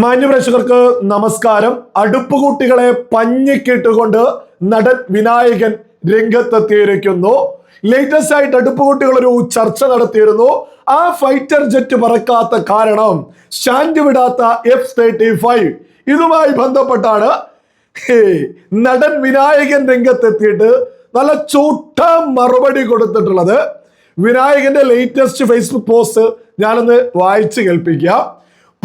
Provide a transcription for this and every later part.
മാന്യപ്രേക്ഷകർക്ക് നമസ്കാരം. അടുപ്പുകൂട്ടികളെ പഞ്ഞിക്കിട്ടുകൊണ്ട് നടൻ വിനായകൻ രംഗത്തെത്തിയിരിക്കുന്നു. ലേറ്റസ്റ്റ് ആയിട്ട് അടുപ്പുകൂട്ടികൾ ഒരു ചർച്ച നടത്തിയിരുന്നു. ആ ഫൈറ്റർ ജെറ്റ് പറക്കാത്ത കാരണം സ്റ്റാൻഡ് വിടാത്ത എഫ് തേർട്ടി ഫൈവ് ഇതുമായി ബന്ധപ്പെട്ടാണ് നടൻ വിനായകൻ രംഗത്തെത്തിയിട്ട് നല്ല ചൂട്ട മറുപടി കൊടുത്തിട്ടുള്ളത്. വിനായകന്റെ ലേറ്റസ്റ്റ് ഫേസ്ബുക്ക് പോസ്റ്റ് ഞാനൊന്ന് വായിച്ചു കേൾപ്പിക്കാം.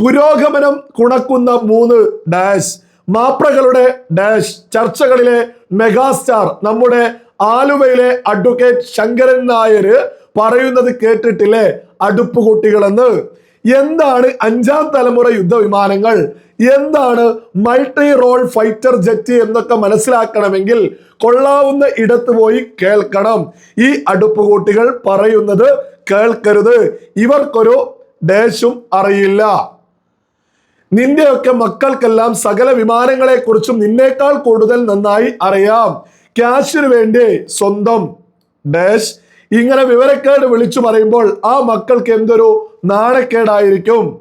പുരോഗമനം കുണക്കുന്ന മൂന്ന് ഡാഷ്. മാപ്രകളുടെ ഡാഷ് ചർച്ചകളിലെ മെഗാസ്റ്റാർ നമ്മുടെ ആലുവയിലെ അഡ്വക്കേറ്റ് ശങ്കരൻ നായർ പറയുന്നത് കേട്ടിട്ടില്ലേ? അടുപ്പുകുട്ടികളെന്ന്. എന്താണ് അഞ്ചാം തലമുറ യുദ്ധവിമാനങ്ങൾ? എന്താണ് മൾട്ടി റോൾ ഫൈറ്റർ ജെറ്റ് എന്നൊക്കെ മനസ്സിലാക്കണമെങ്കിൽ കൊള്ളാവുന്ന ഇടത്ത് പോയി കേൾക്കണം. ഈ അടുപ്പുകൂട്ടികൾ പറയുന്നത് കേൾക്കരുത്. ഇവർക്കൊരു ഡേശും അറിയില്ല. നിന്റെയൊക്കെ മക്കൾക്കെല്ലാം സകല വിമാനങ്ങളെ കുറിച്ചും നിന്നേക്കാൾ കൂടുതൽ നന്നായി അറിയാം. ക്യാഷിന് വേണ്ടി സ്വന്തം ഡാഷ്. ഇങ്ങനെ വിവരക്കേട് വിളിച്ചു പറയുമ്പോൾ ആ മക്കൾക്ക് എന്തൊരു നാണക്കേടായിരിക്കും.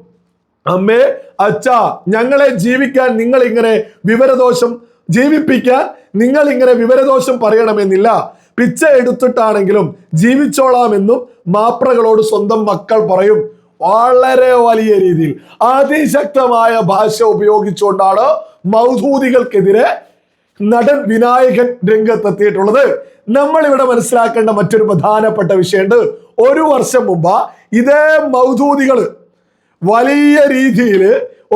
അമ്മേ അച്ഛ ഞങ്ങളെ ജീവിക്കാൻ നിങ്ങൾ ഇങ്ങനെ വിവരദോഷം ജീവിപ്പിക്കാൻ നിങ്ങൾ ഇങ്ങനെ വിവരദോഷം പറയണമെന്നില്ല. പിച്ച എടുത്തിട്ടാണെങ്കിലും ജീവിച്ചോളാമെന്നും മാപ്രകളോട് സ്വന്തം മക്കൾ പറയും. വളരെ വലിയ രീതിയിൽ അതിശക്തമായ ഭാഷ ഉപയോഗിച്ചുകൊണ്ടാണ് മൗദൂദികൾക്കെതിരെ നടൻ വിനായകൻ രംഗത്തെത്തിയിട്ടുള്ളത്. നമ്മൾ ഇവിടെ മനസ്സിലാക്കേണ്ട മറ്റൊരു പ്രധാനപ്പെട്ട വിഷയമുണ്ട്. ഒരു വർഷം മുമ്പ് ഇതേ മൗധൂതികൾ വലിയ രീതിയിൽ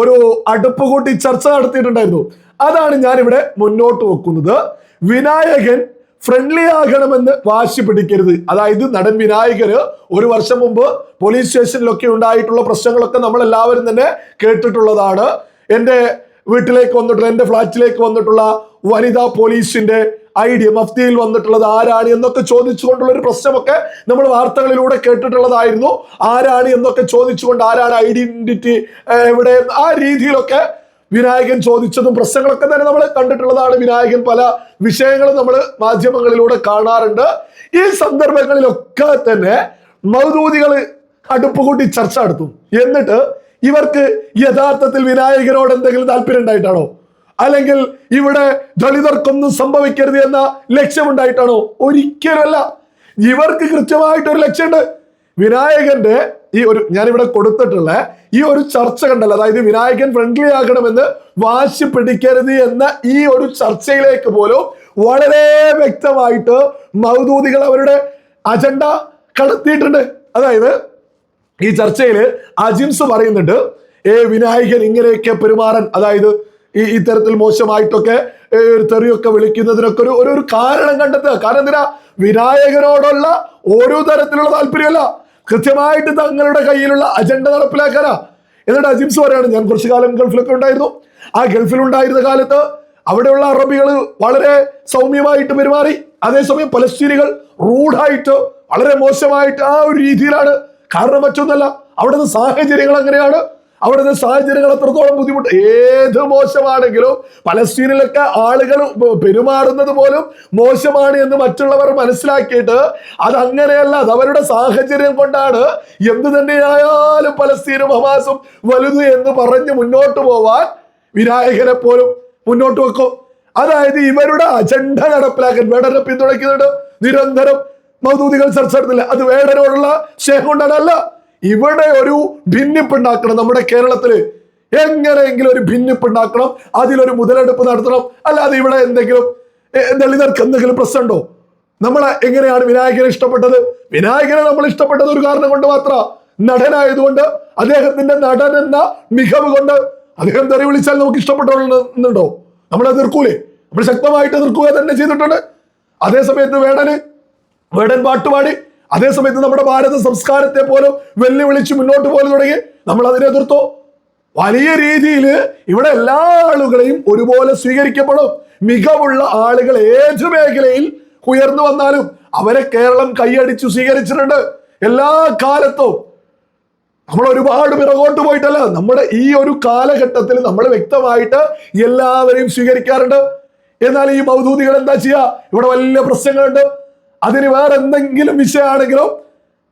ഒരു അടുപ്പ് കൂട്ടി ചർച്ച നടത്തിയിട്ടുണ്ടായിരുന്നു. അതാണ് ഞാൻ ഇവിടെ മുന്നോട്ട് വെക്കുന്നത്. വിനായകൻ ഫ്രണ്ട്ലി ആകണമെന്ന് വാശി പിടിക്കരുത്. അതായത് നടൻ വിനായകന് ഒരു വർഷം മുമ്പ് പോലീസ് സ്റ്റേഷനിലൊക്കെ ഉണ്ടായിട്ടുള്ള പ്രശ്നങ്ങളൊക്കെ നമ്മൾ എല്ലാവരും തന്നെ കേട്ടിട്ടുള്ളതാണ്. എന്റെ വീട്ടിലേക്ക് വന്നിട്ടുള്ള എന്റെ ഫ്ലാറ്റിലേക്ക് വന്നിട്ടുള്ള വനിതാ പോലീസിന്റെ ഐഡിയ മഫ്തിയിൽ വന്നിട്ടുള്ളത് ആരാണ് എന്നൊക്കെ ചോദിച്ചുകൊണ്ടുള്ള ഒരു പ്രശ്നമൊക്കെ നമ്മൾ വാർത്തകളിലൂടെ കേട്ടിട്ടുള്ളതായിരുന്നു. ആരാണ് എന്നൊക്കെ ചോദിച്ചുകൊണ്ട് ആരാണ് ഐഡന്റിറ്റി എവിടെ ആ രീതിയിലൊക്കെ വിനായകൻ ചോദിച്ചതും പ്രശ്നങ്ങളൊക്കെ തന്നെ നമ്മൾ കണ്ടിട്ടുള്ളതാണ്. വിനായകൻ പല വിഷയങ്ങളും നമ്മൾ മാധ്യമങ്ങളിലൂടെ കാണാറുണ്ട്. ഈ സന്ദർഭങ്ങളിലൊക്കെ തന്നെ മൗദൂദികൾ അടുപ്പ് കൂട്ടി ചർച്ച നടത്തും. എന്നിട്ട് ഇവർക്ക് യഥാർത്ഥത്തിൽ വിനായകനോട് എന്തെങ്കിലും താല്പര്യം ഉണ്ടായിട്ടാണോ? അല്ലെങ്കിൽ ഇവിടെ ദളിതർക്കൊന്നും സംഭവിക്കരുത് എന്ന ലക്ഷ്യമുണ്ടായിട്ടാണോ? ഒരിക്കലല്ല ഇവർക്ക് കൃത്യമായിട്ടൊരു ലക്ഷ്യമുണ്ട്. വിനായകന്റെ ഈ ഒരു ഞാനിവിടെ കൊടുത്തിട്ടുള്ള ഈ ഒരു ചർച്ച കണ്ടല്ലോ. അതായത് വിനായകൻ ഫ്രണ്ട്ലി ആകണമെന്ന് വാശി പിടിക്കരുത് എന്ന ഈ ഒരു ചർച്ചയിലേക്ക് പോലും വളരെ വ്യക്തമായിട്ട് മൗദൂദികൾ അവരുടെ അജണ്ട കടത്തിയിട്ടുണ്ട് അതായത് ഈ ചർച്ചയിൽ അജിംസ് പറയുന്നുണ്ട് ഏ വിനായകൻ ഇങ്ങനെയൊക്കെ പെരുമാറാൻ അതായത് ഈ ഇത്തരത്തിൽ മോശമായിട്ടൊക്കെ ഒരു തെറിയൊക്കെ വിളിക്കുന്നതിനൊക്കെ ഒരു ഒരു കാരണം കണ്ടെത്തുക. കാരണം എന്തിനാ? വിനായകനോടുള്ള ഓരോ തരത്തിലുള്ള താല്പര്യമല്ല. കൃത്യമായിട്ട് തങ്ങളുടെ കയ്യിലുള്ള അജണ്ട നടപ്പിലാക്കാനാ. എന്നിട്ട് അജിംസ് പറയാണ് ഞാൻ കുറച്ചു കാലം ഗൾഫിലൊക്കെ ഉണ്ടായിരുന്നു. ആ ഗൾഫിൽ ഉണ്ടായിരുന്ന കാലത്ത് അവിടെയുള്ള അറബികൾ വളരെ സൗമ്യമായിട്ട് പെരുമാറി. അതേസമയം പലസ്തീനികൾ റൂഡായിട്ട് വളരെ മോശമായിട്ട് ആ ഒരു രീതിയിലാണ്. കാരണം മറ്റൊന്നല്ല അവിടുത്തെ സാഹചര്യങ്ങൾ അങ്ങനെയാണ്. അവിടുത്തെ സാഹചര്യങ്ങൾ എത്രത്തോളം ബുദ്ധിമുട്ട്. ഏത് മോശമാണെങ്കിലും പലസ്തീനിലൊക്കെ ആളുകൾ പെരുമാറുന്നത് പോലും മോശമാണ് എന്ന് മറ്റുള്ളവർ മനസ്സിലാക്കിയിട്ട് അത് അങ്ങനെയല്ല അത് അവരുടെ സാഹചര്യം കൊണ്ടാണ് എന്ത് തന്നെയായാലും പലസ്തീനും ഹമാസും വലുത് എന്ന് പറഞ്ഞ് മുന്നോട്ട് പോവാൻ വിനായകനെ പോലും മുന്നോട്ട് വെക്കും. അതായത് ഇവരുടെ അജണ്ട നടപ്പിലാക്കാൻ വേടനെ പിന്തുണയ്ക്കുന്നുണ്ട്. നിരന്തരം മൗദൂദികൾ ചർച്ച നടത്തില്ല അത് വേടനോടുള്ള സ്നേഹം കൊണ്ടാണ് അല്ല ഇവിടെ ഒരു ഭിന്നിപ്പ് ഉണ്ടാക്കണം നമ്മുടെ കേരളത്തിൽ. എങ്ങനെയെങ്കിലും ഒരു ഭിന്നിപ്പ് ഉണ്ടാക്കണം അതിലൊരു മുതലെടുപ്പ് നടത്തണം. അല്ലാതെ ഇവിടെ എന്തെങ്കിലും ദളിതർക്ക് എന്തെങ്കിലും പ്രശ്നമുണ്ടോ? നമ്മളെ എങ്ങനെയാണ് വിനായകനെ ഇഷ്ടപ്പെട്ടത്? വിനായകനെ നമ്മൾ ഇഷ്ടപ്പെട്ടത് ഒരു കാരണം കൊണ്ട് മാത്ര. നടനായതുകൊണ്ട് അദ്ദേഹത്തിന്റെ നടൻ എന്ന മികവ് കൊണ്ട് അദ്ദേഹം തെറി വിളിച്ചാൽ നമുക്ക് ഇഷ്ടപ്പെട്ടുണ്ടോ നമ്മൾ എതിർക്കൂലേ? നമ്മൾ ശക്തമായിട്ട് എതിർക്കുക തന്നെ ചെയ്തിട്ടുണ്ട്. അതേസമയത്ത് വേടന് വേടൻ പാട്ടുപാടി. അതേ സമയത്ത് നമ്മുടെ ഭാരത സംസ്കാരത്തെ പോലും വെല്ലുവിളിച്ച് മുന്നോട്ട് പോലെ തുടങ്ങി. നമ്മൾ അതിനെ എതിർത്തോ? വലിയ രീതിയിൽ ഇവിടെ എല്ലാ ആളുകളെയും ഒരുപോലെ സ്വീകരിക്കപ്പെടും. മികവുള്ള ആളുകൾ ഏത് മേഖലയിൽ ഉയർന്നു വന്നാലും അവരെ കേരളം കൈയടിച്ചു സ്വീകരിച്ചിട്ടുണ്ട്. എല്ലാ കാലത്തും. നമ്മൾ ഒരുപാട് പിറകോട്ട് പോയിട്ടല്ല നമ്മുടെ ഈ ഒരു കാലഘട്ടത്തിൽ നമ്മൾ വ്യക്തമായിട്ട് എല്ലാവരെയും സ്വീകരിക്കാറുണ്ട്. എന്നാൽ ഈ മൗദൂദികൾ എന്താ ചെയ്യുക ഇവിടെ വലിയ പ്രശ്നങ്ങളുണ്ട്. അതിന് വേറെ എന്തെങ്കിലും വിഷയമാണെങ്കിലും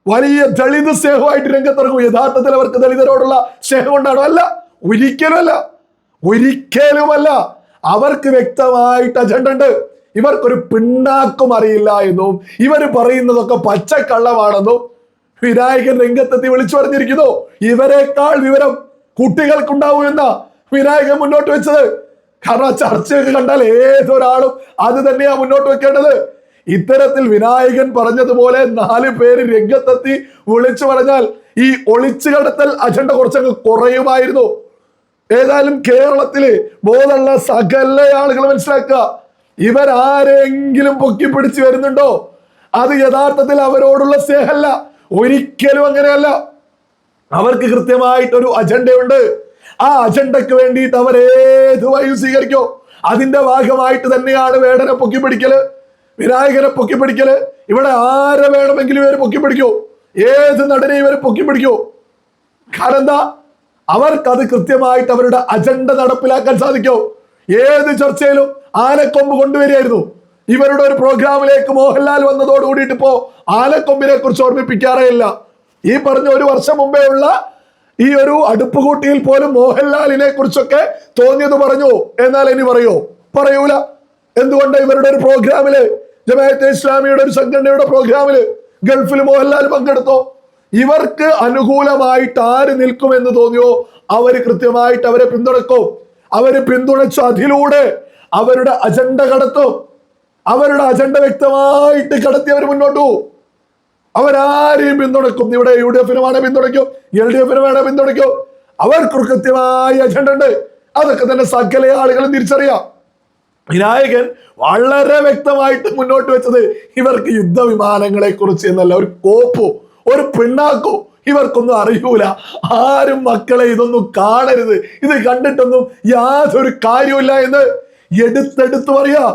വലിയ ദളിത് സ്നേഹമായിട്ട് രംഗത്തിറങ്ങും. യഥാർത്ഥത്തിൽ അവർക്ക് ദളിതരോടുള്ള സ്നേഹം കൊണ്ടാണോ അല്ല. ഒരിക്കലുമല്ല. ഒരിക്കലുമല്ല. അവർക്ക് വ്യക്തമായിട്ട് അജണ്ട ഉണ്ട്. ഇവർക്കൊരു പിണ്ണാക്കും അറിയില്ല എന്നും ഇവർ പറയുന്നതൊക്കെ പച്ചക്കള്ളമാണെന്നും വിനായകൻ രംഗത്തെത്തി വിളിച്ചു പറഞ്ഞിരിക്കുന്നു. ഇവരെക്കാൾ വിവരം കുട്ടികൾക്കുണ്ടാവും എന്ന വിനായകൻ മുന്നോട്ട് വെച്ചത്. കാരണം ചർച്ചയൊക്കെ കണ്ടാൽ ഏതൊരാളും അത് തന്നെയാ മുന്നോട്ട് വെക്കേണ്ടത്. ഇത്തരത്തിൽ വിനായകൻ പറഞ്ഞതുപോലെ നാല് പേര് രംഗത്തെത്തി വിളിച്ചു പറഞ്ഞാൽ ഈ ഒളിച്ചു കടത്തൽ അജണ്ട കുറച്ചങ്ങ് കുറയുമായിരുന്നു. ഏതായാലും കേരളത്തിൽ ബോധമുള്ള സകല ആളുകൾ മനസ്സിലാക്കുക. ഇവരാരെങ്കിലും പൊക്കി പിടിച്ചു വരുന്നുണ്ടോ? അത് യഥാർത്ഥത്തിൽ അവരോടുള്ള സ്നേഹമല്ല. ഒരിക്കലും അങ്ങനെയല്ല. അവർക്ക് കൃത്യമായിട്ടൊരു അജണ്ടയുണ്ട്. ആ അജണ്ടക്ക് വേണ്ടിയിട്ട് അവർ ഏത് വഴി സ്വീകരിക്കോ? അതിന്റെ ഭാഗമായിട്ട് തന്നെയാണ് വേടനെ പൊക്കി പിടിക്കൽ. വിനായകനെ പൊക്കി പിടിക്കൽ? ഇവിടെ ആരെ വേണമെങ്കിലും ഇവർ പിടിക്കോ. ഏത് നടനെ ഇവർ പിടിക്കോ. കാരണം എന്താ? അവർക്കത് കൃത്യമായിട്ട് അവരുടെ അജണ്ട നടപ്പിലാക്കാൻ സാധിക്കോ. ഏത് ചർച്ചയിലും ആനക്കൊമ്പ് കൊണ്ടുവരികയായിരുന്നു. ഇവരുടെ ഒരു പ്രോഗ്രാമിലേക്ക് മോഹൻലാൽ വന്നതോട് കൂടിയിട്ട് ഇപ്പോ ആനക്കൊമ്പിനെ കുറിച്ച് ഓർമ്മിപ്പിക്കാറേ ഇല്ല. ഈ പറഞ്ഞ ഒരു വർഷം മുമ്പേ ഉള്ള ഈ ഒരു അടുപ്പുകൂട്ടിയിൽ പോലും മോഹൻലാലിനെ കുറിച്ചൊക്കെ തോന്നിയത് പറഞ്ഞു. എന്നാൽ ഇനി പറയോ. പറയൂല. എന്തുകൊണ്ട് ഇവരുടെ ഒരു പ്രോഗ്രാമിൽ ജമാഅത്തെ ഇസ്ലാമിയുടെ ഒരു സംഘടനയുടെ പ്രോഗ്രാമിൽ ഗൾഫിൽ മോഹൻലാൽ പങ്കെടുത്തോ? ഇവർക്ക് അനുകൂലമായിട്ട് ആര് നിൽക്കുമെന്ന് തോന്നിയോ? അവർ കൃത്യമായിട്ട് അവരെ പിന്തുണക്കും അവർ പിന്തുണച്ച് അതിലൂടെ അവരുടെ അജണ്ട കടത്തും. അവരുടെ അജണ്ട വ്യക്തമായിട്ട് കടത്തി അവർ മുന്നോട്ട് പോകും. അവരാരെയും പിന്തുണക്കും ഇവിടെ യു ഡി എഫിന് വേണേ പിന്തുണയ്ക്കും. എൽ ഡി എഫിന് വേണേ പിന്തുണയ്ക്കും. അവർക്ക് കൃത്യമായ അജണ്ട ഉണ്ട്. അതൊക്കെ തന്നെ സകല ആളുകളും തിരിച്ചറിയാം. വിനായകൻ വളരെ വ്യക്തമായിട്ട് മുന്നോട്ട് വെച്ചത് ഇവർക്ക് യുദ്ധവിമാനങ്ങളെ കുറിച്ച് എന്നല്ല ഒരു കോപ്പോ ഒരു പിണ്ണാക്കോ ഇവർക്കൊന്നും അറിയൂല. ആരും മക്കളെ ഇതൊന്നും കാണരുത്. ഇത് കണ്ടിട്ടൊന്നും യാതൊരു കാര്യമില്ല എന്ന് എടുത്തെടുത്ത് പറയാ.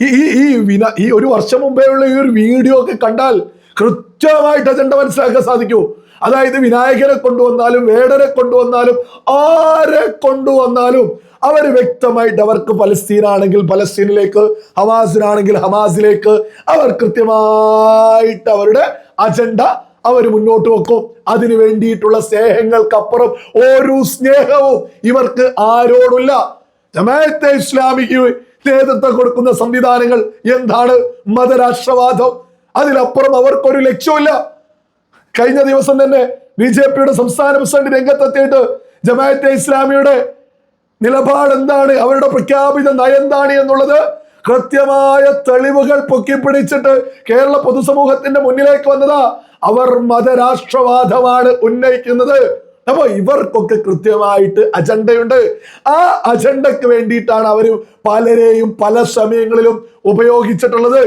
ഈ ഈ വിന ഈ ഒരു വർഷം മുമ്പേ ഉള്ള ഈ ഒരു വീഡിയോ ഒക്കെ കണ്ടാൽ കൃത്യമായിട്ട് അജണ്ട മനസ്സിലാക്കാൻ സാധിക്കൂ. അതായത് വിനായകരെ കൊണ്ടുവന്നാലും വേടനെ കൊണ്ടുവന്നാലും ആരെ കൊണ്ടുവന്നാലും അവർ വ്യക്തമായിട്ട് അവർക്ക് പലസ്തീനാണെങ്കിൽ പലസ്തീനിലേക്ക് ഹമാസിനാണെങ്കിൽ ഹമാസിലേക്ക് അവർ കൃത്യമായിട്ട് അവരുടെ അജണ്ട അവർ മുന്നോട്ട് വെക്കും. അതിനു വേണ്ടിയിട്ടുള്ള സ്നേഹങ്ങൾക്കപ്പുറം ഓരോ സ്നേഹവും ഇവർക്ക് ആരോടില്ല ജമാഅത്തെ ഇസ്ലാമിക്ക് നേതൃത്വം കൊടുക്കുന്ന സംവിധാനങ്ങൾ എന്താണ്? മതരാഷ്ട്രവാദം. അതിലപ്പുറം അവർക്കൊരു ലക്ഷ്യമില്ല കഴിഞ്ഞ ദിവസം തന്നെ ബി ജെ പിയുടെ സംസ്ഥാന പ്രസിഡന്റ് രംഗത്തെത്തിയിട്ട് ജമാഅത്തെ ഇസ്ലാമിയുടെ നിലപാട് എന്താണ്? അവരുടെ പ്രഖ്യാപിത നയന്താണ് എന്നുള്ളത് കൃത്യമായ തെളിവുകൾ പൊക്കിപ്പിടിച്ചിട്ട് കേരള പൊതുസമൂഹത്തിന്റെ മുന്നിലേക്ക് വന്നതാ അവർ മതരാഷ്ട്രവാദമാണ് ഉന്നയിക്കുന്നത്. അപ്പൊ ഇവർക്കൊക്കെ കൃത്യമായിട്ട് അജണ്ടയുണ്ട്. ആ അജണ്ടക്ക് വേണ്ടിയിട്ടാണ് അവർ പലരെയും പല സമയങ്ങളിലും ഉപയോഗിച്ചിട്ടുള്ളത്.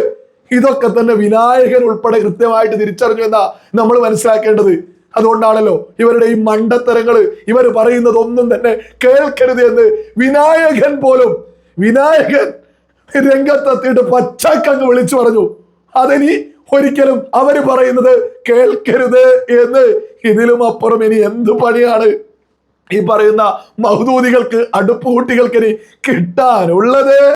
ഇതൊക്കെ തന്നെ വിനായകൻ ഉൾപ്പെടെ കൃത്യമായിട്ട് തിരിച്ചറിഞ്ഞു എന്നാ നമ്മൾ മനസ്സിലാക്കേണ്ടത്. അതുകൊണ്ടാണല്ലോ ഇവരുടെ ഈ മണ്ടത്തരങ്ങൾ ഇവർ പറയുന്നത് ഒന്നും തന്നെ കേൾക്കരുത് എന്ന് വിനായകൻ പോലും വിനായകൻ രംഗത്തെത്തിയിട്ട് പച്ചക്കങ്ങ് വിളിച്ചു പറഞ്ഞു. അതിനി ഒരിക്കലും അവർ പറയുന്നത് കേൾക്കരുത് എന്ന്. ഇതിലും അപ്പുറം ഇനി എന്ത് പണിയാണ്? ഈ പറയുന്ന മഹദൂദികൾക്ക് അടുപ്പുകൂട്ടികൾക്ക് ഇനി കിട്ടാനുള്ളത്.